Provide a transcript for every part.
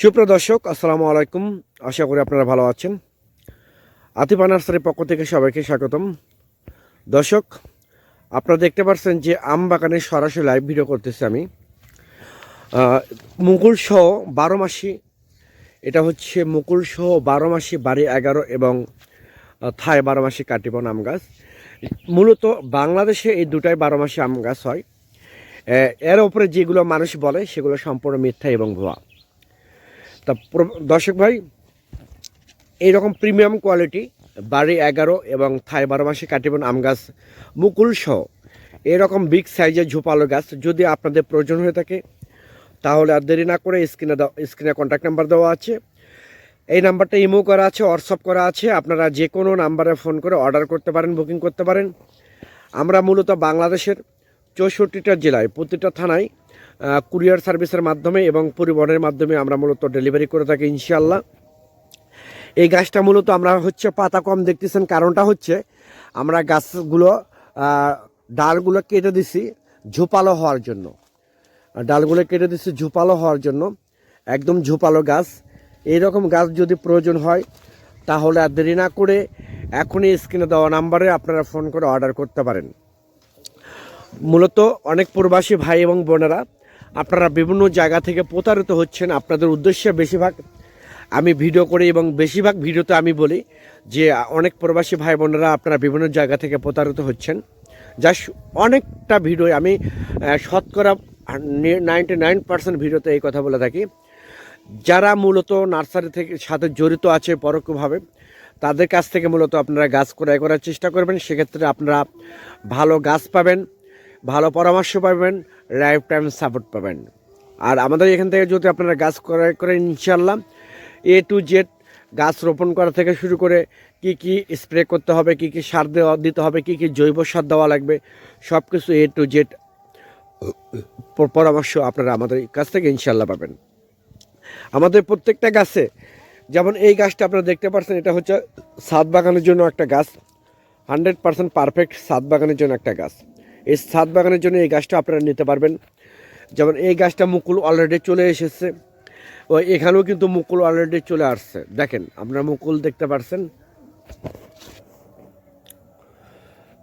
সুপ্রদর্শক আসসালামু আলাইকুম। আশা করি আপনারা ভালো আছেন। আতিফা নার্সারির পক্ষ থেকে সবাইকে স্বাগতম। দর্শক, আপনারা দেখতে পাচ্ছেন যে আম বাগানে সরাসরি লাইভ ভিডিও করতেছি আমি। মুকুল সহ বারো মাসি, এটা হচ্ছে মুকুল সহ বারো মাসি বাড়ি এগারো এবং থায় বারো মাসি কাটিবন আম গাছ। মূলত বাংলাদেশে এই দুটাই বারো মাসি আম গাছ হয়। এর ওপরে যেগুলো মানুষ বলে, সেগুলো সম্পূর্ণ মিথ্যা এবং ভুয়া। তা দর্শক ভাই, এইরকম প্রিমিয়াম কোয়ালিটি বাড়ি এগারো এবং থাই বারো মাসে কাটিবন আম গাছ, মুকুল সহ। এরকম বিগ সাইজের ঝোপালো গাছ, যদি আপনাদের প্রয়োজন হয়ে থাকে, তাহলে আর দেরি না করে স্ক্রিনে স্ক্রিনে কন্ট্যাক্ট নাম্বার দেওয়া আছে। এই নাম্বারটা ইমো করা আছে হোয়াটসঅ্যাপ করা আছে, আপনারা যে কোনো নাম্বারে ফোন করে অর্ডার করতে পারেন বুকিং করতে পারেন। আমরা মূলত বাংলাদেশের চৌষট্টিটা জেলায়, প্রতিটা থানায় কুরিয়ার সার্ভিসের মাধ্যমে এবং পরিবহনের মাধ্যমে আমরা মূলত ডেলিভারি করে থাকি ইনশাল্লাহ এই গাছটা মূলত আমরা হচ্ছে পাতা কম দেখতেছেন, কারণটা হচ্ছে আমরা গাছগুলো ডালগুলো কেটে দিছি ঝোপালো হওয়ার জন্য। ডালগুলো কেটে দিছি ঝোপালো হওয়ার জন্য, একদম ঝোপালো গাছ। এইরকম গাছ যদি প্রয়োজন হয়, তাহলে আর দেরি না করে এখনই স্ক্রিনে দেওয়া নাম্বারে আপনারা ফোন করে অর্ডার করতে পারেন। মূলত অনেক প্রবাসী ভাই এবং বোনেরা আপনারা বিভিন্ন জায়গা থেকে প্রতারিত হচ্ছেন, আপনাদের উদ্দেশ্যে বেশিরভাগ আমি ভিডিও করি এবং বেশিরভাগ ভিডিওতে আমি বলি যে, অনেক প্রবাসী ভাই বোনেরা আপনারা বিভিন্ন জায়গা থেকে প্রতারিত হচ্ছেন। যা অনেকটা ভিডিও আমি শতকরা নাইনটি নাইন পার্সেন্ট ভিডিওতে এই কথা বলে থাকি। যারা মূলত নার্সারি থেকে সাথে জড়িত আছে পরোক্ষভাবে, তাদের কাছ থেকে মূলত আপনারা গাছ ক্রয় করার চেষ্টা করবেন। সেক্ষেত্রে আপনারা ভালো গাছ পাবেন, ভালো পরামর্শ পাবেন লাইফ টাইম সাপোর্ট পাবেন। আর আমাদের এখান থেকে যদি আপনারা গাছ ক্রয় করেন ইনশাল্লাহ এ টু জেড গাছ রোপণ করা থেকে শুরু করে কি কি স্প্রে করতে হবে, কি কি সার দেওয়া, দিতে হবে, কি কি জৈব সার দেওয়া লাগবে সব কিছু এ টু জেড পরামর্শ আপনারা আমাদের কাছ থেকে ইনশাল্লাহ পাবেন। আমাদের প্রত্যেকটা গাছে, যেমন এই গাছটা আপনারা দেখতে পাচ্ছেন, এটা হচ্ছে ছাদ বাগানের জন্য একটা গাছ, হান্ড্রেড পার্সেন্ট পারফেক্ট ছাদ বাগানের জন্য একটা গাছ। এই ছাদ বাগানের জন্য এই গাছটা আপনারা নিতে পারবেন। যেমন এই গাছটা মুকুল অলরেডি চলে এসেছে। ও এখানেও কিন্তু মুকুল অলরেডি চলে আসছে। দেখেন, আপনারা মুকুল দেখতে পাচ্ছেন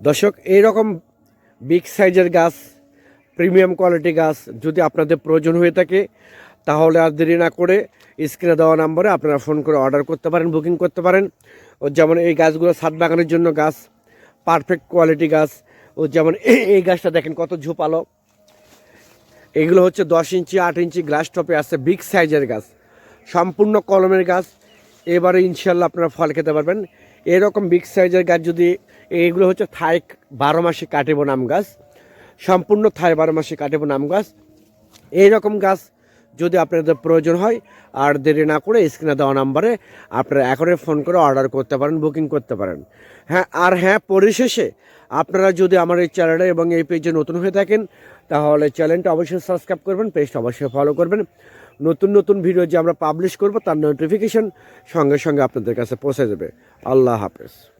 দর্শক, এইরকম বিগ সাইজের গাছ প্রিমিয়াম কোয়ালিটি গাছ যদি আপনাদের প্রয়োজন হয়ে থাকে, তাহলে আর দেরি না করে স্ক্রিনে দেওয়া নাম্বারে আপনারা ফোন করে অর্ডার করতে পারেন বুকিং করতে পারেন। ও যেমন এই গাছগুলো ছাদ বাগানের জন্য গাছ পারফেক্ট কোয়ালিটি গাছ ও যেমন এই- গাছটা দেখেন কত ঝোপালো এগুলো হচ্ছে দশ ইঞ্চি, আট ইঞ্চি গ্লাস টপে আছে, বিগ সাইজের গাছ। সম্পূর্ণ কলমের গাছ। এবারে ইনশাল্লাহ আপনারা ফল খেতে পারবেন। এরকম বিগ সাইজের গাছ যদি এইগুলো হচ্ছে থাই বারো মাসে কাটেবো নাম গাছ। সম্পূর্ণ থাই বারো মাসে কাটেবো নাম গাছ। এইরকম গাছ যদি আপনাদের প্রয়োজন হয়, আর দেরি না করে স্ক্রিনে দেওয়া নাম্বারে আপনারা এখনই ফোন করে অর্ডার করতে পারেন, বুকিং করতে পারেন। হ্যাঁ আর হ্যাঁ পরিশেষে আপনারা যদি আমার এই চ্যানেলে এবং এই পেজে নতুন হয়ে থাকেন, তাহলে চ্যানেলটা অবশ্যই সাবস্ক্রাইব করবেন, পেজটা অবশ্যই ফলো করবেন। নতুন নতুন ভিডিও যে আমরা পাবলিশ করব, তার নোটিফিকেশান সঙ্গে সঙ্গে আপনাদের কাছে পৌঁছে দেবে। আল্লাহ হাফেজ।